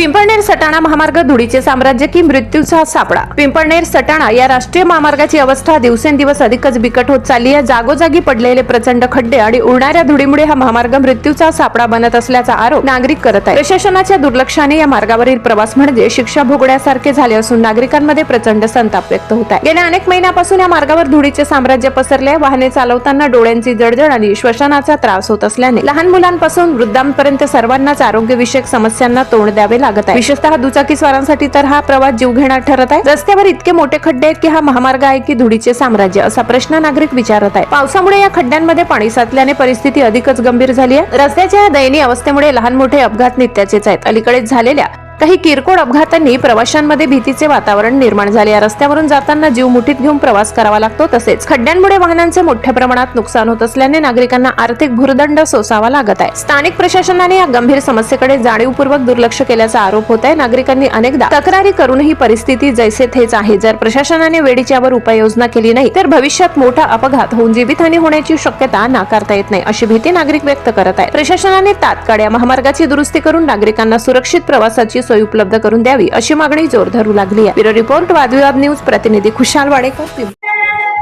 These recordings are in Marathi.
पिंपळनेर सटाणा महामार्ग धुळीचे साम्राज्य की मृत्यूचा सापडा पिंपळनेर सटाणा या राष्ट्रीय महामार्गाची अवस्था दिवसेंदिवस अधिकच बिकट होत चालली आहे. जागोजागी पडलेले प्रचंड खड्डे आणि उडणाऱ्या धुळीमुळे हा महामार्ग मृत्यूचा सापडा बनत असल्याचा आरोप नागरिक करत आहे प्रशासनाच्या दुर्लक्षाने या मार्गावरील प्रवास म्हणजे शिक्षा भोगण्यासारखे झाले असून नागरिकांमध्ये प्रचंड संताप व्यक्त होत आहे. गेल्या अनेक महिन्यापासून या मार्गावर धुळीचे साम्राज्य पसरले वाहने चालवताना डोळ्यांची जडजड आणि श्वसनाचा त्रास होत असल्याने लहान मुलांपासून वृद्धांपर्यंत सर्वांनाच आरोग्यविषयक समस्यांना तोंड द्यावे लागते आहे. विशेषतः दुचाकी स्वारांसाठी तर हा प्रवास जीवघेणा ठरत आहे. रस्त्यावर इतके मोठे खड्डे आहेत की हा महामार्ग आहे की धुळीचे साम्राज्य असा प्रश्न नागरिक विचारत आहे पावसामुळे या खड्ड्यांमध्ये पाणी साचल्याने परिस्थिती अधिकच गंभीर झाली आहे. रस्त्याच्या या दयनीय अवस्थेमुळे लहान मोठे अपघात नित्याचेच आहेत. अलीकडेच झालेल्या काही किरकोळ अपघातांनी प्रवाशांमध्ये भीतीचे वातावरण निर्माण झाले. या रस्त्यावरून जाताना जीव मुठीत घेऊन प्रवास करावा लागतो तसेच. खड्ड्यांमुळे वाहनांचे मोठ्या प्रमाणात नुकसान होत असल्याने नागरिकांना आर्थिक भूर्दंड सोसावा लागत आहे. स्थानिक प्रशासनाने या गंभीर समस्येकडे जाणीवपूर्वक दुर्लक्ष केल्याचा आरोप होत आहे नागरिकांनी अनेकदा तक्रारी करूनही परिस्थिती जैसे थेच आहे. जर प्रशासनाने वेळीच्यावर उपाययोजना केली नाही तर भविष्यात मोठा अपघात होऊन जीवितहानी होण्याची शक्यता नाकारता येत नाही अशी भीती नागरिक व्यक्त करत आहे प्रशासनाने तात्काळ या महामार्गाची दुरुस्ती करून नागरिकांना सुरक्षित प्रवासाची सोय उपलब्ध करून द्यावी अशी मागणी जोर धरू लागली आहे. ब्युरो रिपोर्ट वादविवाद न्यूज प्रतिनिधी खुशाल वाडेकर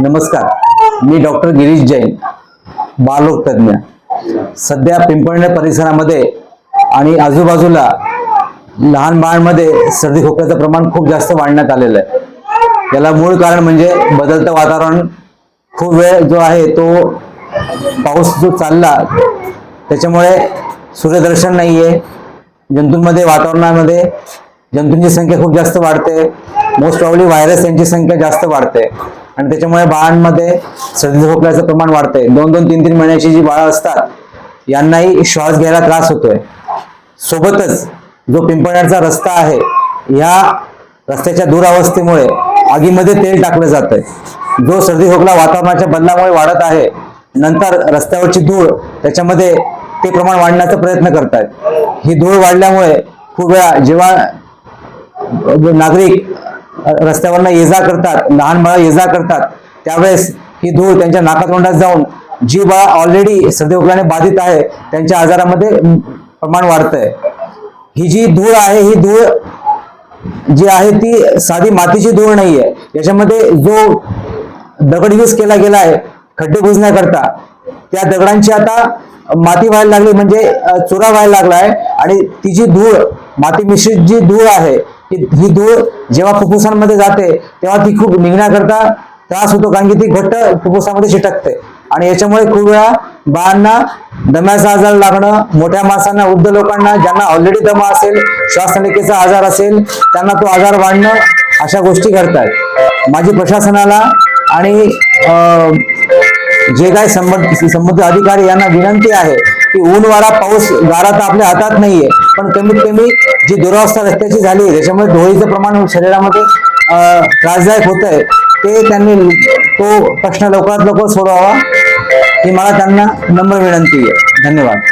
नमस्कार. मी डॉक्टर गिरीश जैन बालरोग सध्या पिंपळणे परिसरामध्ये आणि आजूबाजूला लहान बाळांमध्ये सर्दी खोकल्याचं प्रमाण खूप जास्त वाढण्यात आलेलं आहे. याला मूळ कारण म्हणजे बदलतं वातावरण. खूप वेळ जो आहे तो पाऊस जो चालला त्याच्यामुळे सूर्यदर्शन नाही आहे जंतूंमध्ये वातावरणामध्ये जंतूंची संख्या खूप जास्त वाढते. मोस्ट प्रॉब्ली व्हायरस यांची संख्या जास्त वाढते. आणि त्याच्यामुळे बाळांमध्ये सर्दी खोकल्याचं प्रमाण वाढते. दोन दोन तीन तीन महिन्याची जी बाळं असतात यांनाही श्वास घ्यायला त्रास होतोय. सोबतच जो पिंपळण्याचा रस्ता आहे ह्या रस्त्याच्या दुरावस्थेमुळे आगीमध्ये तेल टाकलं जातंय. जो सर्दी खोकला वातावरणाच्या बदलामुळे वाढत आहे नंतर रस्त्यावरची धूळ त्याच्यामध्ये ते प्रमाण वाढण्याचा प्रयत्न करतायत. ही धूळ वाढल्यामुळे खूप वेळा जेव्हा नागरिक रस्त्यावरनं ये जा करतात लहान बाळं ये जा करतात त्यावेळेस ही धूळ त्यांच्या नाकातोंडात जाऊन जी बाळ ऑलरेडी सर्दी बाधित आहे त्यांच्या आजारामध्ये प्रमाण प्रमाण वाढतंय. ही जी धूळ आहे ही धूळ जी आहे ती साधी मातीची धूळ नाहीये. याच्यामध्ये जो दगड यूज केला गेला आहे खड्डे बुजण्याकरता त्या दगडांची आता माती व्हायला लागली म्हणजे चुरा व्हायला लागलाय. आणि ती जी धूळ माती मिश्रित जी धूळ आहे ही ही धूळ जेव्हा फुफ्फुसांमध्ये जाते तेव्हा ती खूप निघण्याकरता त्रास होतो कारण की ती घट्ट फुफ्फुसामध्ये चिटकते. आणि याच्यामुळे खूप वेळा बाळांना दम्याचा आजार लागणं मोठ्या माणसांना वृद्ध लोकांना ज्यांना ऑलरेडी दमा असेल श्वासनलिकेचा आजार असेल त्यांना तो आजार वाढणं अशा गोष्टी घडतात. माझी प्रशासनाला आणि जे काय संबंध संबंधित अधिकारी यांना विनंती आहे की ऊन वारा पाऊस गारा तर आपल्या हातात नाहीये. पण कमीत कमी जी दुरावस्था रस्त्याची झाली आहे त्याच्यामुळे धुळीचं प्रमाण शरीरामध्ये त्रासदायक होत आहे ते त्यांनी तो प्रश्न लवकरात लवकर सोडवावा ही मला त्यांना नम्र विनंती आहे. धन्यवाद.